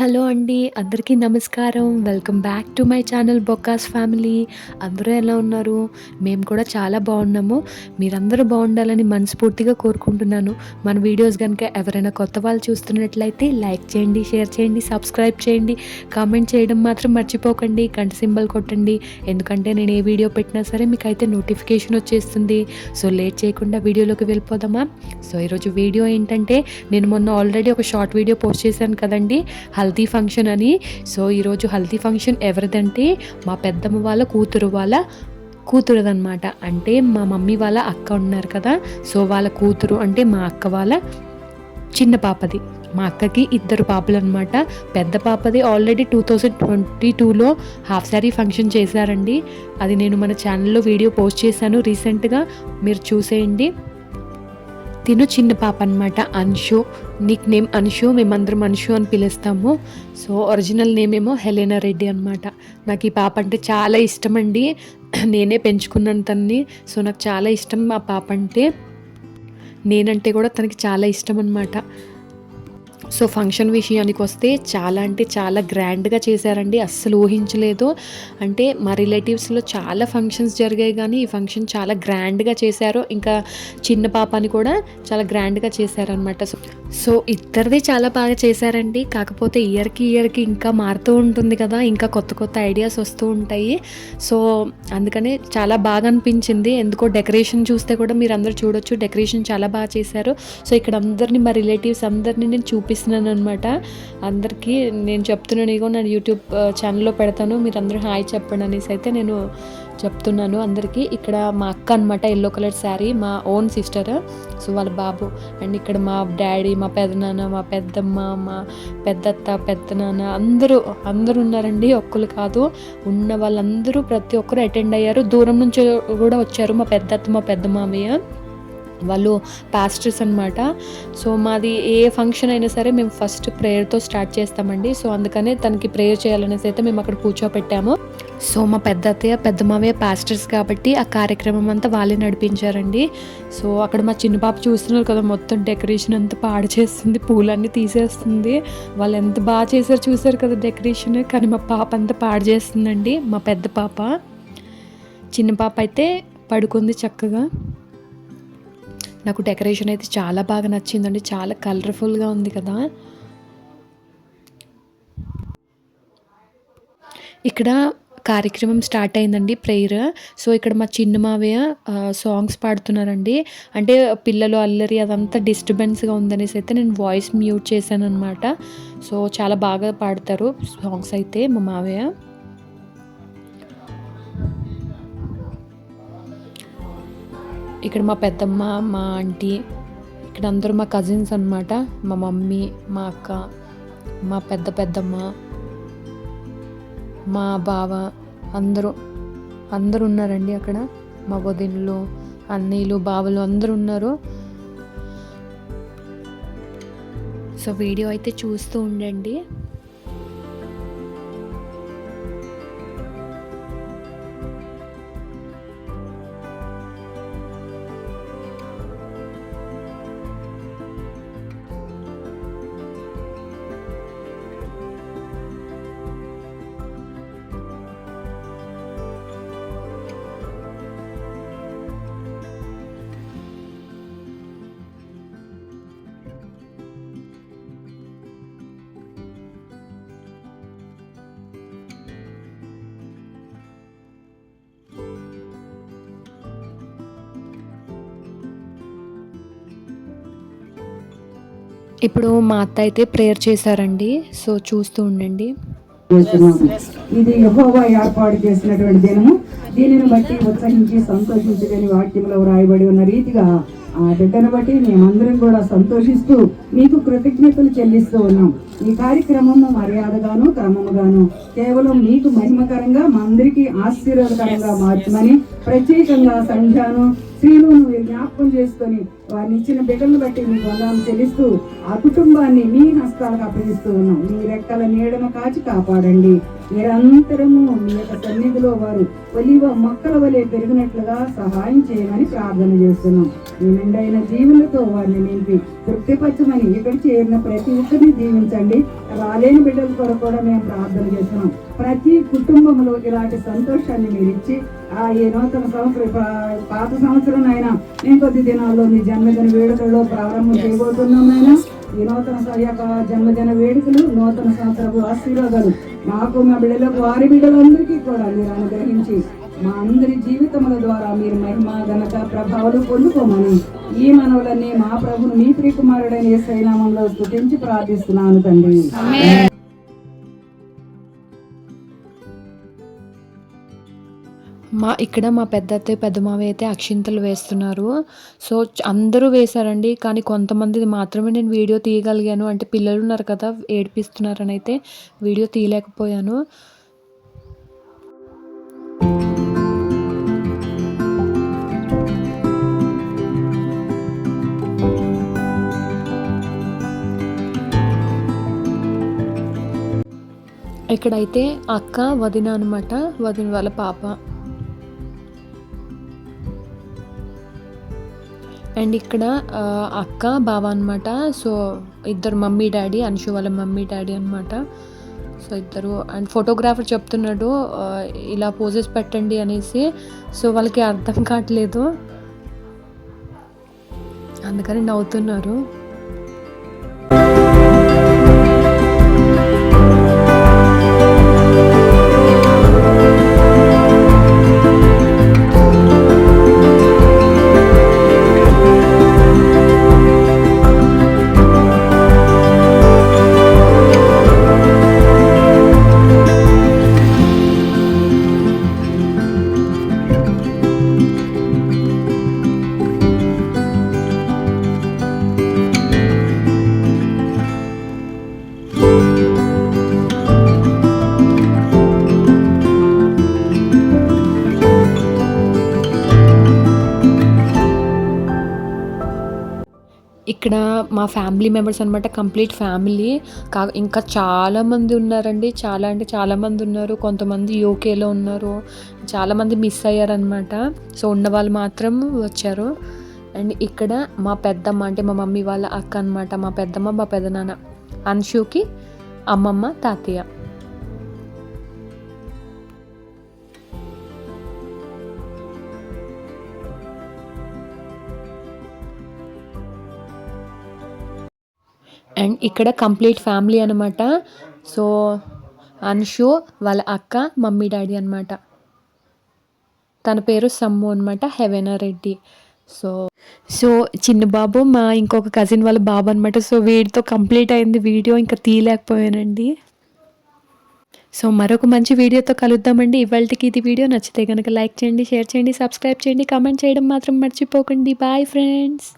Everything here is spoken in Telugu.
హలో అండి అందరికీ నమస్కారం. Welcome back to my channel Bokkas family. అందరూ ఎలా ఉన్నారు? మేము కూడా చాలా బాగున్నాము. మీరందరూ బాగుండాలని మనస్ఫూర్తిగా కోరుకుంటున్నాను. మన వీడియోస్ కనుక ఎవరైనా కొత్త వాళ్ళు చూస్తున్నట్లయితే లైక్ చేయండి షేర్ చేయండి సబ్స్క్రైబ్ చేయండి. కామెంట్ చేయడం మాత్రం మర్చిపోకండి. కంట సింబల్ కొట్టండి. ఎందుకంటే నేను ఏ వీడియో పెట్టినా సరే మీకు అయితే నోటిఫికేషన్ వచ్చేస్తుంది. సో లేట్ చేయకుండా వీడియోలోకి వెళ్ళిపోదామా? సో ఈరోజు వీడియో ఏంటంటే నేను మొన్న ఆల్రెడీ ఒక షార్ట్ వీడియో పోస్ట్ చేశాను కదండి. హల్దీ ఫంక్షన్ అని. సో ఈరోజు హల్దీ ఫంక్షన్ ఎవరిదంటే మా పెద్దమ్మ వాళ్ళ కూతురు వాళ్ళ కూతురుదనమాట అంటే మా మమ్మీ వాళ్ళ అక్క ఉన్నారు కదా. సో వాళ్ళ కూతురు అంటే మా అక్క వాళ్ళ చిన్న పాపది. మా అక్కకి ఇద్దరు పాపలు అనమాట పెద్ద పాపది ఆల్రెడీ టూ థౌజండ్ ట్వంటీ టూలో హాఫ్ శారీ ఫంక్షన్ చేశారండి. అది నేను మన ఛానల్లో వీడియో పోస్ట్ చేశాను రీసెంట్గా. మీరు చూసేయండి. తిను చిన్న పాప అనమాట అన్షు. నిక్ నేమ్ అన్షు మేమందరం అన్షు అని పిలుస్తాము. సో ఒరిజినల్ నేమ్ ఏమో హెలెనా రెడ్డి అనమాట నాకు ఈ పాప అంటే చాలా ఇష్టం అండి. నేనే పెంచుకున్నాను తన్ని. సో నాకు చాలా ఇష్టం మా పాప అంటే. నేనంటే కూడా తనకి చాలా ఇష్టం అనమాట సో ఫంక్షన్ విషయానికి వస్తే చాలా అంటే చాలా గ్రాండ్గా చేశారండి. అస్సలు ఊహించలేదు. అంటే మా రిలేటివ్స్లో చాలా ఫంక్షన్స్ జరిగాయి కానీ ఈ ఫంక్షన్ చాలా గ్రాండ్గా చేశారు. ఇంకా చిన్న పాపని కూడా చాలా గ్రాండ్గా చేశారనమాట సో సో ఇద్దరిది చాలా బాగా చేశారండి. కాకపోతే ఇయర్కి ఇయర్కి ఇంకా మారుతూ ఉంటుంది కదా. ఇంకా కొత్త కొత్త ఐడియాస్ వస్తూ ఉంటాయి. సో అందుకనే చాలా బాగా అనిపించింది. ఎందుకో డెకరేషన్ చూస్తే కూడా మీరు అందరూ చూడొచ్చు. డెకరేషన్ చాలా బాగా చేశారు. సో ఇక్కడ అందరినీ మా రిలేటివ్స్ అందరినీ నేను చేస్తున్నాను అనమాట అందరికీ నేను చెప్తున్నాను ఇగో నేను యూట్యూబ్ ఛానల్లో పెడతాను మీరు అందరూ హాయ్ చెప్పండి అనేసి అయితే నేను చెప్తున్నాను అందరికీ. ఇక్కడ మా అక్క అనమాట ఎల్లో కలర్ శారీ మా ఓన్ సిస్టర్ సో వాళ్ళ బాబు. అండ్ ఇక్కడ మా డాడీ మా పెదనాన్న మా పెద్దమ్మ మా పెద్దత్త పెద్దనాన్న అందరూ అందరూ ఉన్నారండి ఒక్కరు కాదు. ఉన్న వాళ్ళందరూ ప్రతి ఒక్కరు అటెండ్ అయ్యారు. దూరం నుంచి కూడా వచ్చారు మా పెద్దత్త మా పెద్ద మామయ్య వాళ్ళు పాస్టర్స్ అనమాట సో మాది ఏ ఫంక్షన్ అయినా సరే మేము ఫస్ట్ ప్రేయర్తో స్టార్ట్ చేస్తామండి. సో అందుకనే తనకి ప్రేయర్ చేయాలనేసి అయితే మేము అక్కడ కూర్చోపెట్టాము. సో మా పెద్ద అత్తయ్య పెద్ద మావయ్య పాస్టర్స్ కాబట్టి ఆ కార్యక్రమం అంతా వాళ్ళే నడిపించారండి. సో అక్కడ మా చిన్న పాప చూస్తున్నారు కదా మొత్తం డెకరేషన్ అంతా పాడు చేస్తుంది పూలన్నీ తీసేస్తుంది. వాళ్ళు ఎంత బాగా చేశారు చూసారు కదా డెకరేషన్ కానీ మా పాప అంతా పాడు చేస్తుందండి మా పెద్ద పాప. చిన్న పాప అయితే పడుకుంది చక్కగా. నాకు డెకరేషన్ అయితే చాలా బాగా నచ్చిందండి. చాలా కలర్ఫుల్గా ఉంది కదా. ఇక్కడ కార్యక్రమం స్టార్ట్ అయిందండి ప్రేయర్. సో ఇక్కడ మా చిన్న మావయ్య సాంగ్స్ పాడుతున్నారండి. అంటే పిల్లలు అల్లరి అదంతా డిస్టర్బెన్స్గా ఉందనేసి అయితే నేను వాయిస్ మ్యూట్ చేశాను అనమాట సో చాలా బాగా పాడతారు సాంగ్స్ అయితే మా మావయ్య. ఇక్కడ మా పెద్దమ్మ మా ఆంటీ ఇక్కడ అందరూ మా కజిన్స్ అనమాట మా మమ్మీ మా అక్క మా పెద్ద పెద్దమ్మ మా బావ అందరూ అందరూ ఉన్నారండి అక్కడ. మా వదినలు అన్నీలు బావలు అందరూ ఉన్నారు. సో వీడియో అయితే చూస్తూ ఉండండి. ఇప్పుడు మా అత్త అయితే ప్రేయర్ చేశారండి. సో చూస్తూ ఉండండి. ఇది యెహోవా ఏర్పాటు చేసినటువంటి దినము. దీనిని బట్టి ఉత్సహించి సంతోషించదని వాక్యంలో వ్రాయబడి ఉన్న రీతిగా ఆ బిడ్డను బట్టి మేమందరం కూడా సంతోషిస్తూ మీకు కృతజ్ఞతలు చెల్లిస్తూ ఉన్నాం. ఈ కార్యక్రమము మర్యాదగాను క్రమముగాను కేవలం మీకు మహిమకరంగా మా అందరికీ ఆశీర్వాదకరంగా మార్చమని ప్రత్యేకంగా సంధ్యాను స్త్రీలను మీరు జ్ఞాపకం చేసుకొని వారిని ఇచ్చిన బిడ్డలను బట్టి మీకు వందనం చెల్లిస్తూ ఆ కుటుంబాన్ని మీ హస్తాలకు అప్పగిస్తూ ఉన్నాం. మీ రెక్కల నీడను కాచి కాపాడండి. నిరంతరము మీ యొక్క సన్నిధిలో వారు ఒలివ మొక్కల వలె పెరిగినట్లుగా సహాయం చేయమని ప్రార్థన చేస్తున్నాం. మీ నిండైన జీవులతో వారిని నింపి తృప్తిపరచమని ఇక్కడ చేరిన ప్రతి ఒక్కరిని దీవించండి. రాలేని బిడ్డల కొరకు కూడా మేము ప్రార్థన చేస్తున్నాం. ప్రతి కుటుంబంలో ఇలాంటి సంతోషాన్ని మీరు ఇచ్చి ఆ ఈ నూతన సంవత్సరం పాత సంవత్సరం అయినా ఇంకొద్ది దినాల్లో మీ జన్మదిన వేడుకల్లో ప్రారంభం చేయబోతున్నాం ఈ నూతన యొక్క జన్మదిన వేడుకలు నూతన సంవత్సరపు ఆశీర్వాదాలు మాకు మా బిడ్డలకు వారి బిడ్డలందరికీ కూడా మీరు అనుగ్రహించి మా అందరి జీవితముల ద్వారా మీరు మహిమ ఘనత ప్రభావాలు పొందుకోమని ఈ మనవులన్నీ మా ప్రభును మీ ప్రియకుమారుడైన నామంలో స్తుతించి ప్రార్థిస్తున్నాను తండ్రి. మా ఇక్కడ మా పెద్ద అత్తయ్య పెద్ద అయితే అక్షింతలు వేస్తున్నారు. సో అందరూ వేశారండి. కానీ కొంతమంది మాత్రమే నేను వీడియో తీయగలిగాను. అంటే పిల్లలు ఉన్నారు కదా ఏడిపిస్తున్నారని అయితే వీడియో తీయలేకపోయాను. ఇక్కడైతే అక్క వదిన అనమాట వదిన వాళ్ళ పాప. అండ్ ఇక్కడ అక్క బావ అనమాట సో ఇద్దరు మమ్మీ డాడీ అన్షు వాళ్ళ మమ్మీ డాడీ అనమాట సో ఇద్దరు. అండ్ ఫోటోగ్రాఫర్ చెప్తున్నాడు ఇలా పోజెస్ పెట్టండి అనేసి. సో వాళ్ళకి అర్థం కావట్లేదు. అందుకని నవ్వుతున్నారు. ఇక్కడ మా ఫ్యామిలీ మెంబర్స్ అనమాట కంప్లీట్ ఫ్యామిలీ. కా ఇంకా చాలామంది ఉన్నారండి. చాలా అంటే చాలామంది ఉన్నారు. కొంతమంది యూకేలో ఉన్నారు. చాలామంది మిస్ అయ్యారనమాట సో ఉన్న వాళ్ళు మాత్రం వచ్చారు. అండ్ ఇక్కడ మా పెద్దమ్మ అంటే మా మమ్మీ వాళ్ళ అక్క అనమాట మా పెద్దమ్మ మా పెదనాన్న అన్షుకి అమ్మమ్మ తాతయ్య. అండ్ ఇక్కడ కంప్లీట్ ఫ్యామిలీ అనమాట సో అన్షు వాళ్ళ అక్క మమ్మీ డాడీ అనమాట తన పేరు సమ్ము అనమాట హెవెనా రెడ్డి. సో సో చిన్న బాబు మా ఇంకొక కజిన్ వాళ్ళ బాబు అనమాట సో వీడితో కంప్లీట్ అయింది వీడియో ఇంకా తీయలేకపోయానండి. సో మరొక మంచి వీడియోతో కలుద్దామండి. ఇవాళకి ఇది వీడియో నచ్చితే కనుక లైక్ చేయండి షేర్ చేయండి సబ్స్క్రైబ్ చేయండి కామెంట్ చేయడం మాత్రం మర్చిపోకండి. Bye friends.